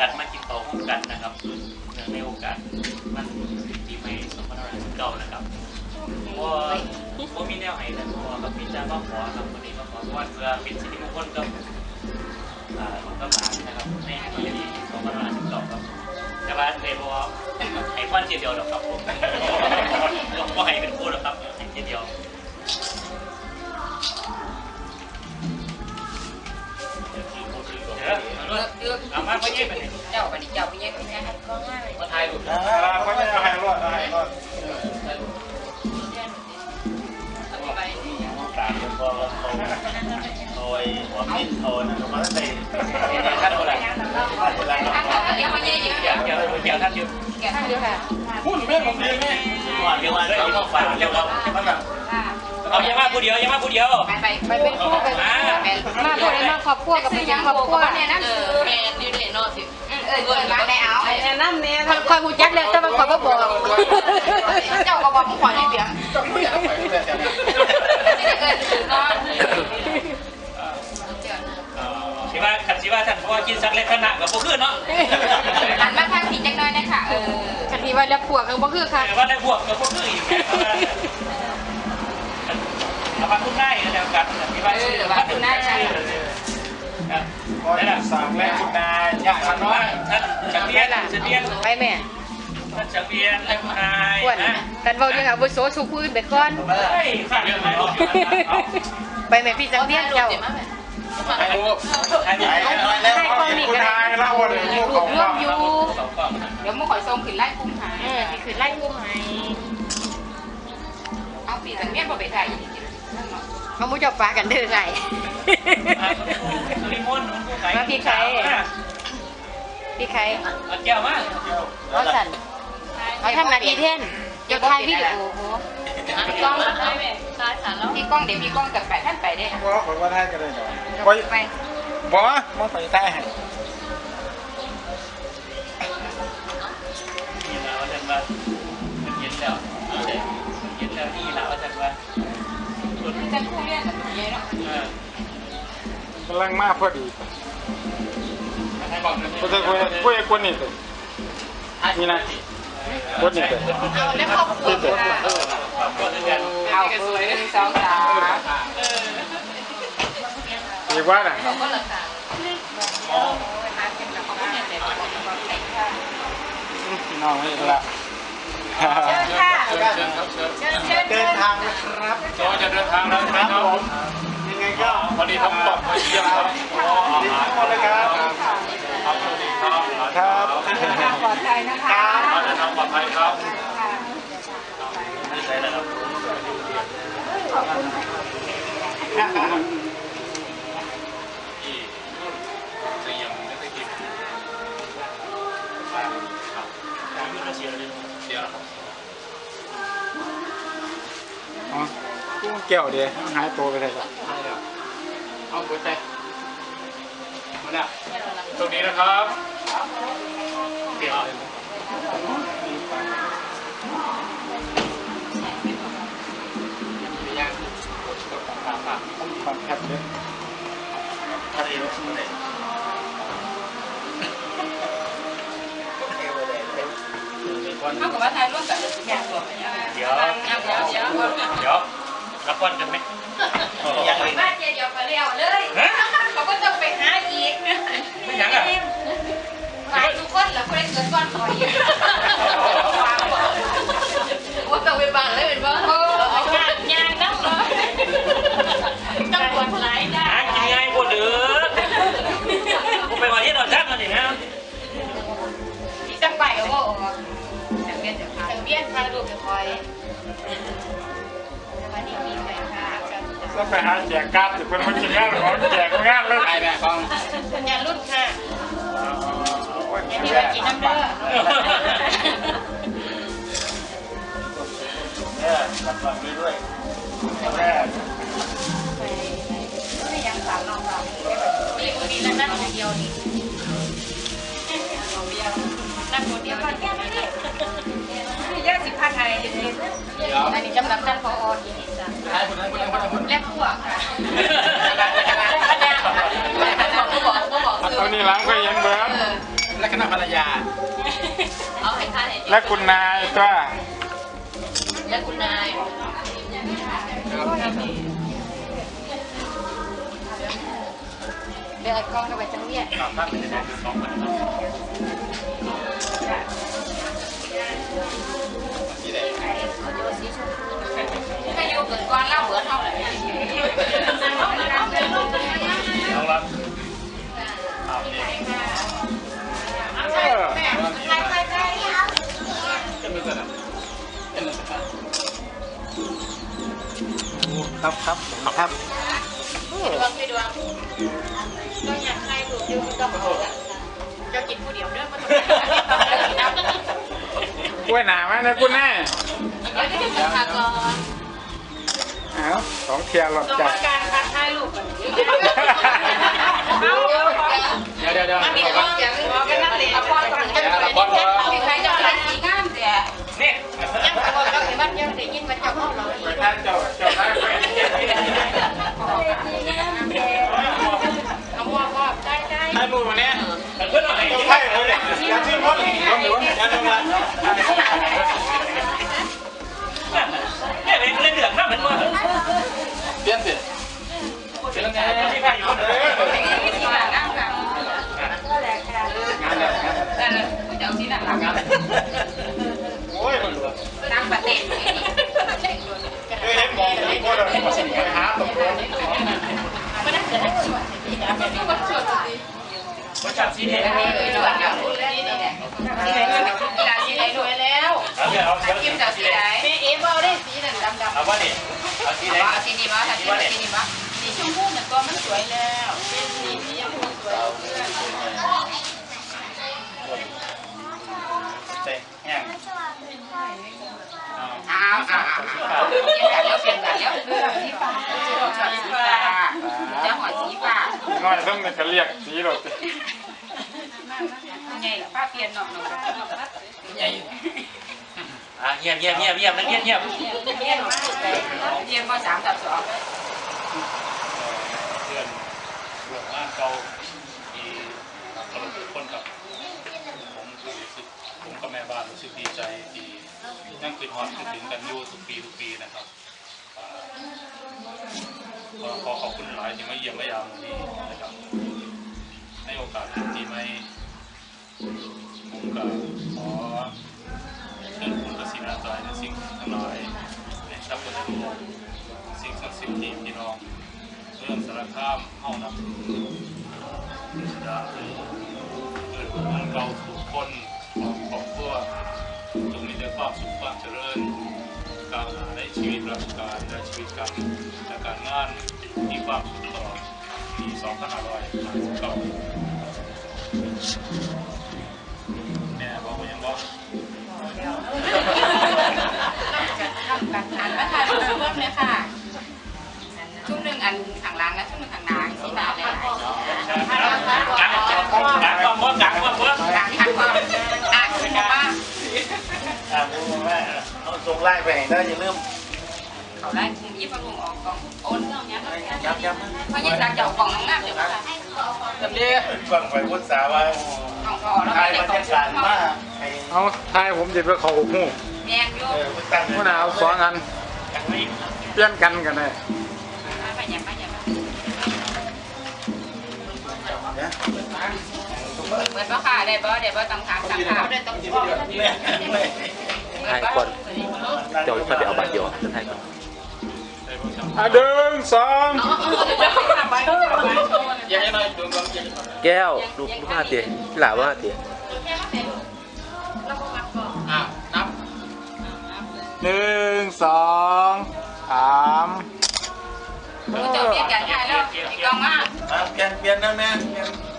กันมากินโต๊ะร่วมกันนะครับในโอกาสมันปีใหม่2519นะครับเพรานะครับว่าเพรามีแนวให้แล้วเพราะว่ากับพี่จ้ามาขอครับวันนี้มาขอเพราะว่าเพื่อเป็นสิริมงคลกับอ่าลูกกับานนะครับในปีนี้2519ครับแต่ว่าเลยบอกว่าให้ควันเทียเดียวหรอกครับผมก็ให้เป็นคู่หรอกครับให้เทียเดียว เอามาพ่อเย่ไปไหนเจ้าบัดนี้เจ้าไปแยกไปแยกก็ง่ายมาถ่ายรูปอ่าเขาจะเอาให้รอดเอาให้รอดไปตามเป็นพอเราโตโอยหัวมิ้นโตนะเขาจะเตะท่านอะไรเดี๋ยวมาแยกเกี่ยวเกี่ยวเกี่ยวท่านอยู่แกท่านเดียวค่ะพูดแม่ผมเองแม่ก่อนเกี่ยวมาเลยต้องฝากเกี่ยวกับเอาอย่ามา ผู้เดียวอย่ามาผู้เดียวไปไปไปเป็นคู่กันมามาคนได้มาครอบครัวกับเป็นยังครอบครัวเนี่ยนั่นคือแมนดิเดนอสิเออเออมาได้เอาแนะนำเนี่ยคอยหูจักแล้วแต่ว่าคอยบ่บอกเจ้าก็บอกผมขอให้เบียงเออถือนอนสิว่าขันสิว่าท่านเพราะว่ากินสักเล็กขนาดกับพวกขึ้นเนาะหันมาทางผิดจังน้อยนะคะเออคันที่ว่าแล้วพวกกันบ่คือค่ะแต่ว่าได้พวกกับพวกขึ้นอีก เอามาคุ้มได้แล้วกันสิว่าชื่อว่าคุ้มได้ใช่พอจะสั่งแม่คุณนายยากน้อยท่านจังเวียนจังเวียนไปแม่ท่านจังเวียนท่านนายอ้วนนะกันเว้าเรื่องอาวุโสสู่ผู้อื่นไปก่อนเฮ้ยข้าเรื่องอะไรไปแม่พี่จังเวียนเจ้าให้รู้ให้ใหญ่แล้วคุณนายเล่าเลยรลูวกบของรวมอยู่เดี๋ยวมึงขอส่งขึ้นไล่คุ้มหาเออสิขึ้นไล่กุ้งให้เอาปีสังเวียนบ่ไปถ่า ยอีกเอาหมูเจ้าฟ้ากันเด้อไงลิมอนมันผู้ขายพี่ไข่เอาแก้วมาเอาสั่นเอาทำหน้าที่แทนเจ้าถ่ายวิดีโอโหพี่ก้องพี่ก้องเดี๋ยวพี่ก้องกับแปดท่านไปได้บอกคนว่าได้กันเลยเนาะบอยไปบอกมันไปได้ให้นี่แล้วอาจารย์ว่ามันเย็นแล้วเย็นแล้วนี่แล้วอาจารย์ว่ามัน จะคู่เรื่องกับตัวใหญ่เนาะเออกำลังมาพอดีให้บอกหน่อยก็จะคุยคุยคนนี้เลยนี่นะคนนี้เลยเอาแล้วครอบครัวค่ะขอบคุณกันเอาเบอร์หนึ่งสองสามอีกว่าน่ะเราก็เลิกค่ะโอ้ยมาเป็นแบบเขาไม่เห็นเลยบอกบอกใส่ค่ะ พี่น้องนี่ละเชิญค่ะเชิญเชิญเชิญเดินทางนะครับก็จะเดินทางแล้วคนะรับครับผมยังไงก็วันนี้ทั้งหมดมาเยี่ยมครับดีทุกคนเลยครับครับสวัสดีครับครับปลอดภัยนะคะเดินทางปลอดภัยครับนี่ใช่แล้วครับที่นุ่นเตรียมนักกิจครับการที่เราเชียร์เลยเดี๋ยวนะครับ แก้วเดียวหายตัวไปเลยครับเอาหัวใจมาเนี่ยตรงนี้นะครับเดี๋ยวคอนแทคเลยทะเลรถทะเลเขาบอกว่าถ่ายรูปกับอย่างบอกเดี๋ยวอย่างเดียวเดียวเดี๋ยว รับวันกันไหมยังเลยบ้านเดียวก็เลี้ยวเลยเขาก็ต้องไปหาอีกไม่ยังอะฝ่ายทุกคนแล้วคนเกิดก่อนคอยว่ การ์ดเพิ่นมากินงานของแจกงานเลยไปแม่ฟังสัญญารุ่นค่ะที่ที่ว่ากินน้ำเด้เด้ออเออรับฟังนี้ด้วยแม่ไม่ยังสามน้องเราไมีคนนี้นั่งคนเดียวนี่นั่งคนเดียวก่อนแก้ไม่ได้ย่าสิพาไทยอันนี้จำนำท่านพอที่นี่จ้ะใช่คนนั้นคนนั้นคนนั้นคนนั้นแลกพวกค่ะก็บอกก็บอกเอานี่หลังก็เห็นเบิร์ดและคณะภรรยาเอาให้ท่านและคุณนายตัวและคุณนายเดี๋ยวกล้องเข้าไปจังเนี่ยครับ ครับครับครับดวงไปดวงก็อยากให้ดูดูต้องเอาเจ้ากินผู้เดียวเด้อไม่ต้องไปกล้วยหนาไหมนะคุณแม่เดี๋ยวจะกินผักก่อนเอาสองเทียร์หลอดจัดการคัดให้ลูก ได้ให้มือมาเนี่ยเพื่อนอะไรใช่เลยอย่าทิ้งรถรถหรือว่าอย่าทิ้งรถเนี่ยเป็นเรื่องเหลืองนะเหมือนว่าเปลี่ยนสิเป็นไงที่พาอยู่เลยที่หลังนั่งค่ะ งานเนี่ย นั่นเดี๋ยวที่หลังหลัง โอ้ยมัน นั่งประเด็น เคยเห็นมองมีคนแบบมาสิไปหาตกลง มันน่าจะได้ชวนมันก็ชวนสิ คนจับสีแดง ชวนกับคุณนี่นี่แหละสีไหนสีไหนสีไหนรวยแล้ว เอาเดี๋ยวเอาเดี๋ยวกินจากสีไหนสีเอฟเอาได้สีนั่นดำดำเอาว่าเนี่ยเอาสีแดงเอาสีนี้มาสีนี้สีนี้มาสีชมพูเหมือนตัวมันสวยแล้วเป็นสีสีชมพูสวยเพื่อนใช่แห้งอ้าวอ้าวอ้าวเปลี่ยนกันแล้วเปลี่ยนกันแล้วสีฟ้าสีฟ้าจะหอยสีฟ้าน้อยต้องจะเรียกสีรถไงล่ะป้าเปลี่ยนหน่อยหน่อยใหญ่ อะเงียบเงียบเงียบเงียบนะเงียบเงียบเรียนเรียนมาสามกับสองเพื่อนเรื่อานเก่าที่เราทุกคนกับผมรู้สึกผมกับแม่บ้านรู้สึกดีใจที่ยังคิดฮอดคิดถึงกันอยู่ทุกปีทุกปีนะครับขอขอบคุณหลายที่มาเยี่ยมมายามวันนี้นะครับ เราทุกคนของครอบครัวจงมีแต่ความสุขความเจริญก้าวหน้าในชีวิตราชการและชีวิตการและการงานมีความสุขตลอดปี 2559แม่บอกว่ายังบอกทำกันอันมาถ่ายรูปร่วมเลยค่ะชุดหนึ่งอันข้างล่างและชุดหนึ่งข้างหน้าสีฟ้าเลยกังกังกังความกั งไล่ไปให้ได้อย่าลืมเขาไล่คุมยี่ปรุงออกกองโอนเรื่องนี้ย้ำย้ำเพราะยี่สักเจ้ากล่องน้ำงามเดี๋ยวค่ะจำดีฟังไปพุทธสาว่ากล่องพอแล้วทาไม่ยได้บรกล่องรยากาศมาให้เอาทายผมจิตว่าเขาหูแดงโยเออพุทธตั้งผู้หนาวสองอันกังไม่เปลี่ยนกันกันเลยไปยังไปยังนะเหมือนว่าค่ะได้บ่ได้บ่ต้องถามสั่งถามได้ต้องไม่ไม่ ให้ก่อนเดี๋ยวค่อยไปเอาบัตรเดียวจะให้ก่อนได้บอกจำอะหนึ่งสองยังไงดวงดวงยังแก้วลูกลูกห้าเตียหลาว่าเตียอะนับหนึ่งสองสามเจ้าเปลี่ยนกันค่ะแล้วอีกกองมามาเปลี่ยนเปลี่ยนนั่นแม่เ